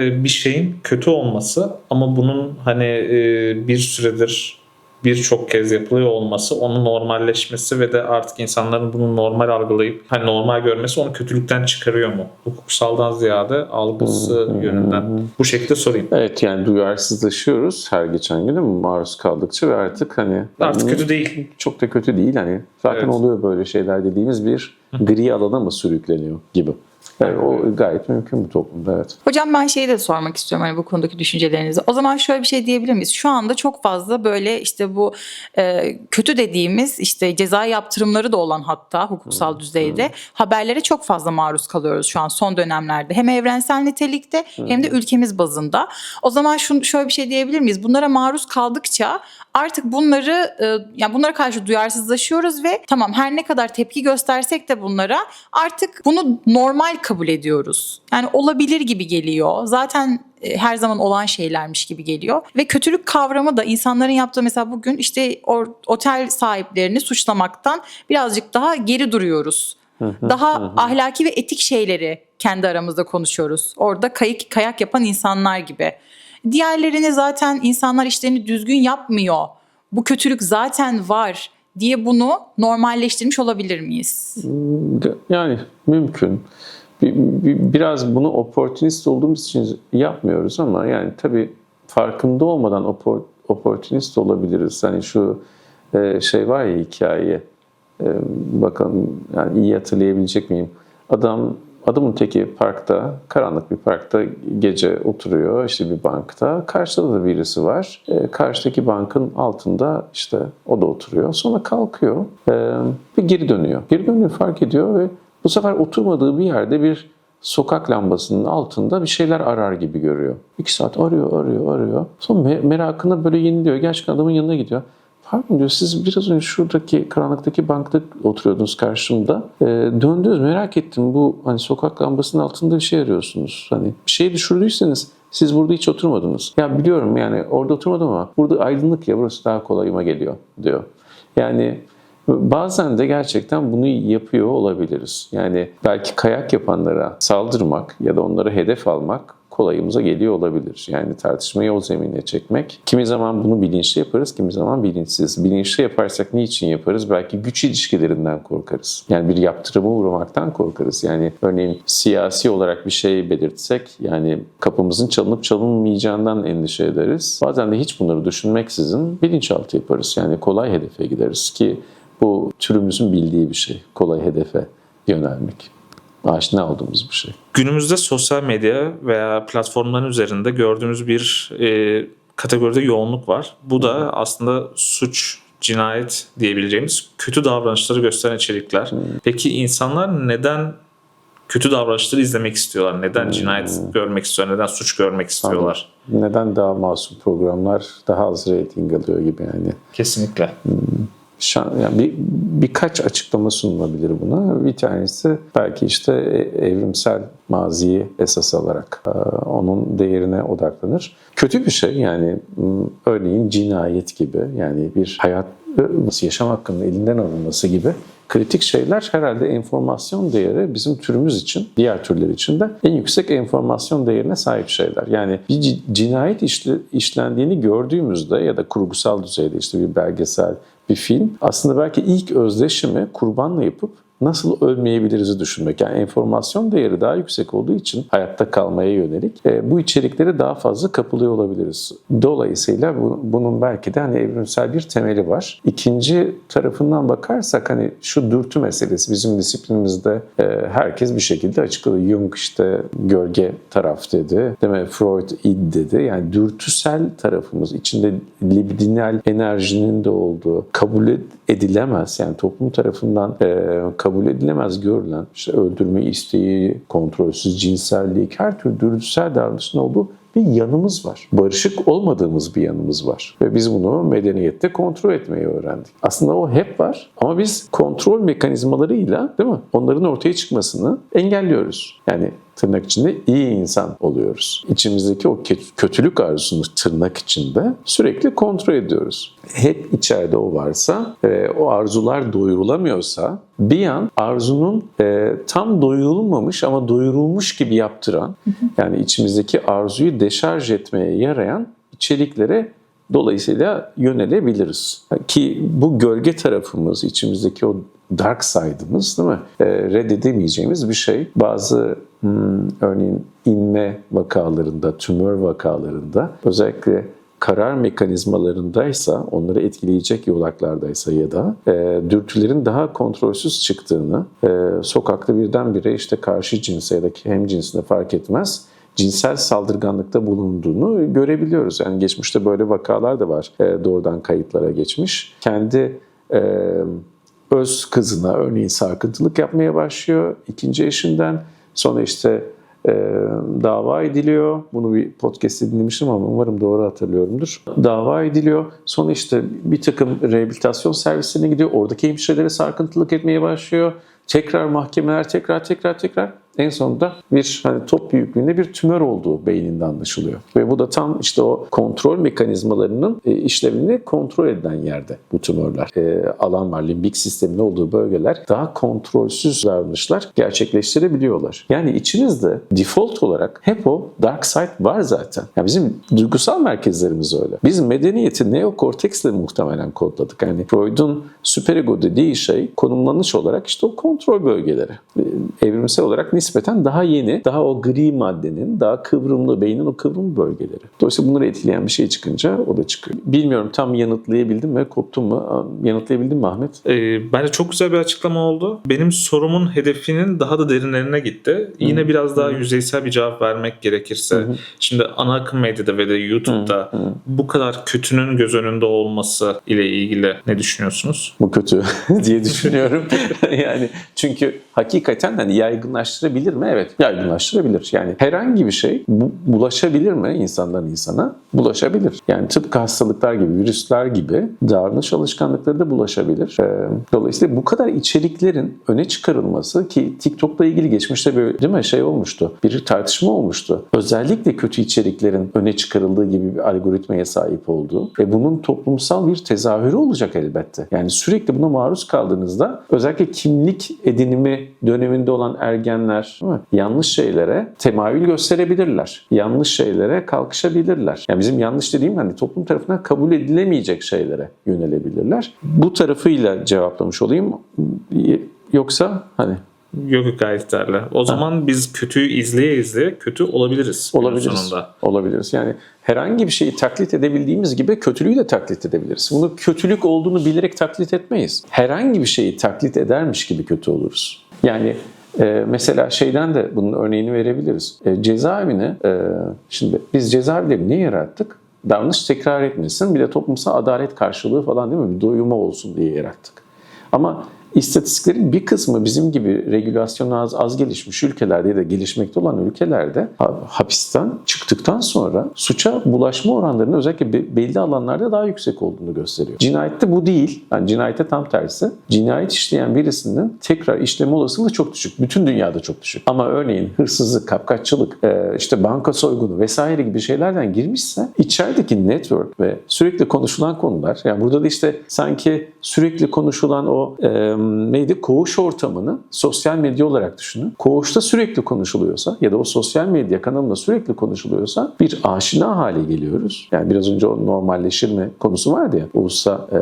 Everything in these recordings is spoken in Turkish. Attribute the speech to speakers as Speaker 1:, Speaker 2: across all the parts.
Speaker 1: e, bir şeyin kötü olması ama bunun hani e, bir süredir birçok kez yapılıyor olması, onun normalleşmesi ve de artık insanların bunu normal algılayıp hani normal görmesi onu kötülükten çıkarıyor mu? Hukuksaldan ziyade algısı
Speaker 2: Hmm.
Speaker 1: yönünden. Bu şekilde sorayım.
Speaker 2: Evet yani duyarsızlaşıyoruz her geçen gün? Maruz kaldıkça ve artık hani
Speaker 1: Artık kötü değil.
Speaker 2: çok da kötü değil hani zaten
Speaker 1: Evet.
Speaker 2: oluyor böyle şeyler dediğimiz bir gri alana mı sürükleniyor gibi. Yani o gayet mümkün bu toplumda evet.
Speaker 3: Hocam ben şeyi de sormak istiyorum hani bu konudaki düşüncelerinizi. O zaman şöyle bir şey diyebilir miyiz? Şu anda çok fazla böyle işte bu e, kötü dediğimiz işte ceza yaptırımları da olan hatta hukuksal düzeyde haberlere çok fazla maruz kalıyoruz şu an son dönemlerde. Hem evrensel nitelikte hem de ülkemiz bazında. O zaman şunu şöyle bir şey diyebilir miyiz? Bunlara maruz kaldıkça artık bunları e, yani bunlara karşı duyarsızlaşıyoruz ve tamam her ne kadar tepki göstersek de bunlara artık bunu normal kabul ediyoruz. Yani olabilir gibi geliyor. Zaten e, her zaman olan şeylermiş gibi geliyor. Ve kötülük kavramı da insanların yaptığı mesela bugün işte otel sahiplerini suçlamaktan birazcık daha geri duruyoruz. Daha ahlaki ve etik şeyleri kendi aramızda konuşuyoruz. Orada kayık kayak yapan insanlar gibi. Diğerlerini zaten insanlar işlerini düzgün yapmıyor. Bu kötülük zaten var diye bunu normalleştirmiş olabilir miyiz?
Speaker 2: Yani mümkün. Bir- bir- Biraz bunu opportunist olduğumuz için yapmıyoruz ama yani tabii farkında olmadan opor- olabiliriz. Hani şu e, şey var ya hikaye. E, bakalım yani iyi hatırlayabilecek miyim? Adam adamın teki parkta, karanlık bir parkta gece oturuyor işte bir bankta. Karşıda da birisi var. E, karşıdaki bankın altında işte o da oturuyor. Sonra kalkıyor e, ve geri dönüyor. Geri dönüyor fark ediyor ve bu sefer oturmadığı bir yerde bir sokak lambasının altında bir şeyler arar gibi görüyor. İki saat arıyor, arıyor, arıyor. Sonra me- merakını böyle yeniliyor. Gerçekten adamın yanına gidiyor. Pardon diyor siz biraz önce şuradaki karanlıktaki bankta oturuyordunuz karşımda. Ee, döndünüz merak ettim bu hani sokak lambasının altında bir şey arıyorsunuz. Hani bir şey düşürdüyseniz siz burada hiç oturmadınız. Ya biliyorum yani orada oturmadım ama burada aydınlık ya burası daha kolayıma geliyor diyor. Yani Bazen de gerçekten bunu yapıyor olabiliriz. Yani belki kayak yapanlara saldırmak ya da onları hedef almak kolayımıza geliyor olabilir. Yani tartışmayı o zemine çekmek. Kimi zaman bunu bilinçli yaparız, kimi zaman bilinçsiz. Bilinçli yaparsak niçin yaparız? Belki güç ilişkilerinden korkarız. Yani bir yaptırıma uğramaktan korkarız. Yani örneğin siyasi olarak bir şey belirtsek yani kapımızın çalınıp çalınmayacağından endişe ederiz. Bazen de hiç bunları düşünmeksizin bilinçaltı yaparız. Yani kolay hedefe gideriz ki bu türümüzün bildiği bir şey. Kolay hedefe yönelmek. Aşina olduğumuz bir şey.
Speaker 1: Günümüzde sosyal medya veya platformların üzerinde gördüğümüz bir e, kategoride yoğunluk var. Bu da aslında suç, cinayet diyebileceğimiz kötü davranışları gösteren içerikler. Peki insanlar neden kötü davranışları izlemek istiyorlar? Neden cinayet görmek istiyorlar? Neden suç görmek istiyorlar?
Speaker 2: Neden daha masum programlar daha az reyting alıyor gibi yani.
Speaker 1: Kesinlikle.
Speaker 2: Şan, yani bir, birkaç açıklama sunulabilir buna. Bir tanesi belki işte e- evrimsel maziyi esas alarak e, onun değerine odaklanır. Kötü bir şey yani örneğin cinayet gibi yani bir hayat e, yaşam hakkının elinden alınması gibi kritik şeyler herhalde enformasyon değeri bizim türümüz için, diğer türler için de en yüksek enformasyon değerine sahip şeyler. Yani bir ci- cinayet işle- işlendiğini gördüğümüzde ya da kurgusal düzeyde işte bir belgesel, bir film aslında belki ilk özdeşimi kurbanla yapıp nasıl ölmeyebiliriz düşünmek. Yani enformasyon değeri daha yüksek olduğu için hayatta kalmaya yönelik e, bu içeriklere daha fazla kapılıyor olabiliriz. Dolayısıyla bu, bunun belki de hani evrimsel bir temeli var. İkinci tarafından bakarsak hani şu dürtü meselesi bizim disiplinimizde e, herkes bir şekilde açıkladı. Jung işte gölge taraf dedi. Değil mi? Freud id dedi. Yani dürtüsel tarafımız içinde libidinal enerjinin de olduğu kabul edilemez yani toplum tarafından e, kabul edilemez görülen işte öldürme isteği, kontrolsüz cinsellik, her türlü dürtüsel davranışın olduğu bir yanımız var. Barışık olmadığımız bir yanımız var. Ve biz bunu medeniyette kontrol etmeyi öğrendik. Aslında o hep var ama biz kontrol mekanizmalarıyla değil mi? Onların ortaya çıkmasını engelliyoruz. Yani tırnak içinde iyi insan oluyoruz. İçimizdeki o kötülük arzusunu tırnak içinde sürekli kontrol ediyoruz. Hep içeride o varsa, e, o arzular doyurulamıyorsa bir an arzunun e, tam doyurulmamış ama doyurulmuş gibi yaptıran yani içimizdeki arzuyu deşarj etmeye yarayan içeriklere dolayısıyla yönelebiliriz. Ki bu gölge tarafımız, içimizdeki o dark side'ımız değil mi? E, reddedemeyeceğimiz bir şey. Bazı hmm, örneğin inme vakalarında, tümör vakalarında özellikle karar mekanizmalarındaysa, onları etkileyecek yolaklardaysa ya da e, dürtülerin daha kontrolsüz çıktığını, e, sokakta birdenbire işte karşı cinse ya da hem cinsine fark etmez cinsel saldırganlıkta bulunduğunu görebiliyoruz. Yani geçmişte böyle vakalar da var e, doğrudan kayıtlara geçmiş. Kendi e, öz kızına örneğin sarkıntılık yapmaya başlıyor ikinci eşinden. Sonra işte e, dava ediliyor. Bunu bir podcast'te dinlemiştim ama umarım doğru hatırlıyorumdur. Dava ediliyor. Sonra işte bir takım rehabilitasyon servisine gidiyor. Oradaki hemşirelere sarkıntılık etmeye başlıyor. Tekrar mahkemeler tekrar tekrar tekrar en sonunda bir hani top büyüklüğünde bir tümör olduğu beyninde anlaşılıyor. Ve bu da tam işte o kontrol mekanizmalarının e, işlevini kontrol eden yerde bu tümörler. E, alan var, limbik sistemin olduğu bölgeler daha kontrolsüz davranışlar gerçekleştirebiliyorlar. Yani içinizde default olarak hep o dark side var zaten. Yani bizim duygusal merkezlerimiz öyle. Biz medeniyeti neokorteksle muhtemelen kodladık. Yani Freud'un süperego dediği şey konumlanış olarak işte o kontrol bölgeleri. E, Evrimsel olarak nispeten daha yeni, daha o gri maddenin, daha kıvrımlı, beynin o kıvrım bölgeleri. Dolayısıyla bunları etkileyen bir şey çıkınca o da çıkıyor. Bilmiyorum tam yanıtlayabildim mi, koptum mu? Yanıtlayabildim mi Ahmet?
Speaker 1: Ee, bence çok güzel bir açıklama oldu. Benim sorumun hedefinin daha da derinlerine gitti. Yine biraz daha yüzeysel bir cevap vermek gerekirse. Şimdi ana akım medyada ve de YouTube'da bu kadar kötünün göz önünde olması ile ilgili ne düşünüyorsunuz?
Speaker 2: Bu kötü diye düşünüyorum. yani çünkü hakikaten hani yaygınlaştırabilir mi? Evet, yaygınlaştırabilir. Yani herhangi bir şey bu, bulaşabilir mi insandan insana? Bulaşabilir. Yani tıpkı hastalıklar gibi, virüsler gibi davranış alışkanlıkları da bulaşabilir. Ee, dolayısıyla bu kadar içeriklerin öne çıkarılması ki TikTok'la ilgili geçmişte böyle değil mi şey olmuştu. Bir tartışma olmuştu. Özellikle kötü içeriklerin öne çıkarıldığı gibi bir algoritmaya sahip olduğu ve bunun toplumsal bir tezahürü olacak elbette. Yani sürekli buna maruz kaldığınızda özellikle kimlik edinimi döneminde olan ergenler değil mi? yanlış şeylere temayül gösterebilirler. Yanlış şeylere kalkışabilirler. Yani bizim yanlış dediğim hani toplum tarafından kabul edilemeyecek şeylere yönelebilirler. Bu tarafıyla cevaplamış olayım. Yoksa hani
Speaker 1: Yok yok gayet yeterli. O zaman biz kötüyü izleye izleye kötü olabiliriz.
Speaker 2: olabiliriz.
Speaker 1: Sonunda.
Speaker 2: Olabiliriz. Yani herhangi bir şeyi taklit edebildiğimiz gibi kötülüğü de taklit edebiliriz. Bunu kötülük olduğunu bilerek taklit etmeyiz. Herhangi bir şeyi taklit edermiş gibi kötü oluruz. Yani e, mesela şeyden de bunun örneğini verebiliriz. E, cezaevini, e, şimdi biz cezaevleri niye yarattık? Davranış tekrar etmesin, bir de toplumsal adalet karşılığı falan değil mi? Bir doyuma olsun diye yarattık. Ama İstatistiklerin bir kısmı bizim gibi regülasyonu az, az gelişmiş ülkelerde ya da gelişmekte olan ülkelerde hapisten çıktıktan sonra suça bulaşma oranlarının özellikle belli alanlarda daha yüksek olduğunu gösteriyor. Cinayette bu değil. Yani cinayette tam tersi. Cinayet işleyen birisinin tekrar işleme olasılığı çok düşük. Bütün dünyada çok düşük. Ama örneğin hırsızlık, kapkaççılık, işte banka soygunu vesaire gibi şeylerden girmişse içerideki network ve sürekli konuşulan konular yani burada da işte sanki sürekli konuşulan o e, neydi? Koğuş ortamını sosyal medya olarak düşünün. Koğuşta sürekli konuşuluyorsa ya da o sosyal medya kanalında sürekli konuşuluyorsa bir aşina hale geliyoruz. Yani biraz önce o normalleşirme konusu vardı ya. Ulus'a e,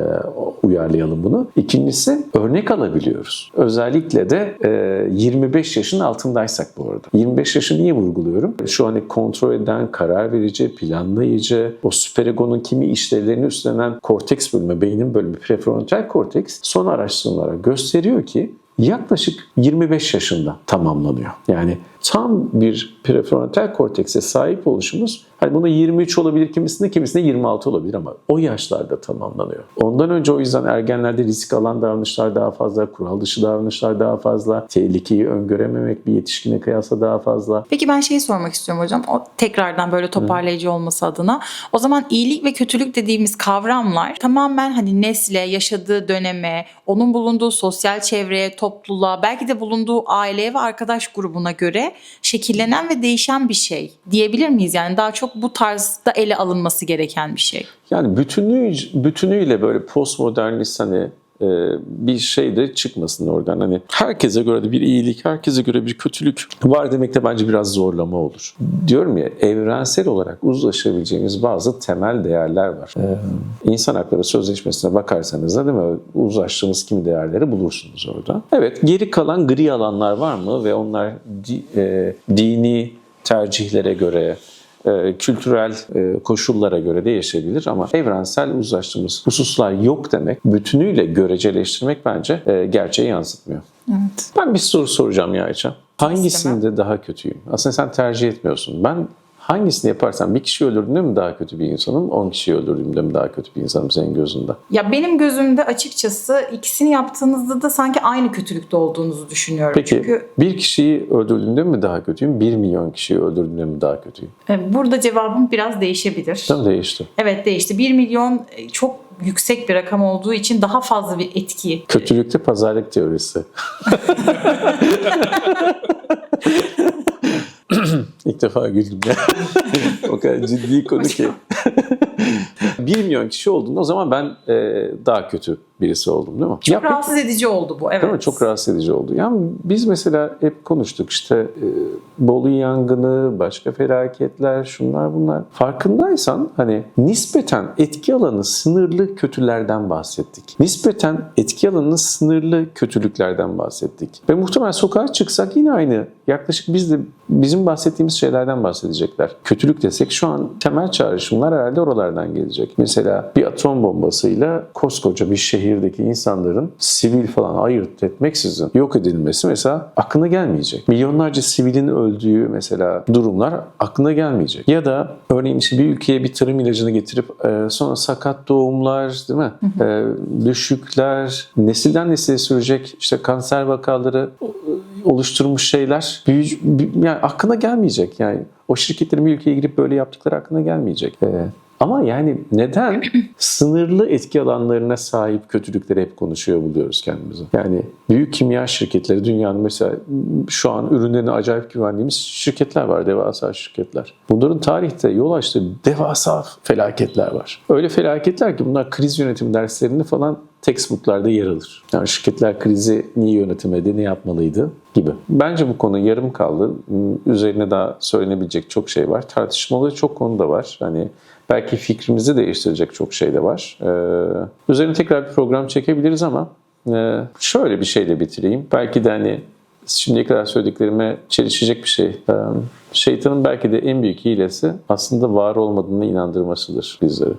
Speaker 2: uyarlayalım bunu. İkincisi örnek alabiliyoruz. Özellikle de e, 25 yaşın altındaysak bu arada. 25 yaşı niye vurguluyorum? Şu hani kontrol eden, karar verici, planlayıcı, o süperegonun kimi işlevlerini üstlenen korteks bölümü, beynin bölümü, prefrontal korteks son araştırmalara gösteriyor ki yaklaşık 25 yaşında tamamlanıyor. Yani tam bir prefrontal kortekse sahip oluşumuz Hani bunu 23 olabilir kimisinde, kimisinde 26 olabilir ama o yaşlarda tamamlanıyor. Ondan önce o yüzden ergenlerde risk alan davranışlar daha fazla, kural dışı davranışlar daha fazla, tehlikeyi öngörememek bir yetişkine kıyasla daha fazla.
Speaker 3: Peki ben şeyi sormak istiyorum hocam. O tekrardan böyle toparlayıcı olması adına. O zaman iyilik ve kötülük dediğimiz kavramlar tamamen hani nesle, yaşadığı döneme, onun bulunduğu sosyal çevreye, topluluğa, belki de bulunduğu aileye ve arkadaş grubuna göre şekillenen ve değişen bir şey diyebilir miyiz? Yani daha çok bu tarzda ele alınması gereken bir şey.
Speaker 2: Yani bütünlüğü, bütünüyle böyle postmodernist hani bir şey de çıkmasın oradan. Hani herkese göre de bir iyilik, herkese göre bir kötülük var demek de bence biraz zorlama olur. Diyorum ya evrensel olarak uzlaşabileceğimiz bazı temel değerler var. Ee, İnsan Hakları Sözleşmesi'ne bakarsanız da değil mi uzlaştığımız kimi değerleri bulursunuz orada. Evet geri kalan gri alanlar var mı ve onlar di- e, dini tercihlere göre e, kültürel e, koşullara göre değişebilir ama evrensel uzlaştığımız hususlar yok demek, bütünüyle göreceleştirmek bence e, gerçeği yansıtmıyor.
Speaker 3: Evet.
Speaker 2: Ben bir soru soracağım ya Ayça. Hangisinde daha kötüyüm? Aslında sen tercih etmiyorsun. Ben hangisini yaparsam bir kişi öldürdüğümde mi daha kötü bir insanım, 10 kişiyi öldürdüğümde mi daha kötü bir insanım senin gözünde?
Speaker 3: Ya benim gözümde açıkçası ikisini yaptığınızda da sanki aynı kötülükte olduğunuzu düşünüyorum.
Speaker 2: Peki
Speaker 3: Çünkü
Speaker 2: bir kişiyi öldürdüğümde mi daha kötüyüm, 1 milyon kişiyi öldürdüğümde mi daha kötüyüm?
Speaker 3: e, burada cevabım biraz değişebilir.
Speaker 2: Tam değişti.
Speaker 3: Evet değişti. 1 milyon e, çok yüksek bir rakam olduğu için daha fazla bir etki.
Speaker 2: Kötülükte pazarlık teorisi. İlk defa güldüm ya. o kadar ciddi konu ki. 1 milyon kişi olduğunda o zaman ben e, daha kötü birisi oldum değil mi?
Speaker 3: Çok
Speaker 2: Ya
Speaker 3: rahatsız edici oldu bu. Evet.
Speaker 2: Değil mi? Çok rahatsız edici oldu. Yani biz mesela hep konuştuk işte e, Bolu yangını, başka felaketler, şunlar bunlar. Farkındaysan hani nispeten etki alanı sınırlı kötülerden bahsettik. Nispeten etki alanı sınırlı kötülüklerden bahsettik. Ve muhtemelen sokağa çıksak yine aynı. Yaklaşık biz de bizim bahsettiğimiz şeylerden bahsedecekler. Kötülük desek şu an temel çağrışımlar herhalde oralardan gelecek. Mesela bir atom bombasıyla koskoca bir şehirdeki insanların sivil falan ayırt etmeksizin yok edilmesi mesela aklına gelmeyecek. Milyonlarca sivilin öldüğü mesela durumlar aklına gelmeyecek. Ya da örneğin işte bir ülkeye bir tarım ilacını getirip e, sonra sakat doğumlar değil mi? E, düşükler, nesilden nesile sürecek işte kanser vakaları oluşturmuş şeyler büyüc- bü- yani aklına gelmeyecek yani o şirketlerin bir ülkeye girip böyle yaptıkları aklına gelmeyecek. Ee, ama yani neden sınırlı etki alanlarına sahip kötülükleri hep konuşuyor buluyoruz kendimizi? Yani büyük kimya şirketleri dünyanın mesela şu an ürünlerine acayip güvendiğimiz şirketler var, devasa şirketler. Bunların tarihte yol açtığı devasa felaketler var. Öyle felaketler ki bunlar kriz yönetim derslerinde falan textbooklarda yer alır. Yani şirketler krizi niye yönetemedi, ne yapmalıydı gibi. Bence bu konu yarım kaldı. Üzerine daha söylenebilecek çok şey var. Tartışmalı çok konu da var. Hani belki fikrimizi değiştirecek çok şey de var. Ee, üzerine tekrar bir program çekebiliriz ama e, şöyle bir şeyle bitireyim. Belki de hani şimdiye kadar söylediklerime çelişecek bir şey. Ee, Şeytanın belki de en büyük hilesi aslında var olmadığını inandırmasıdır bizleri.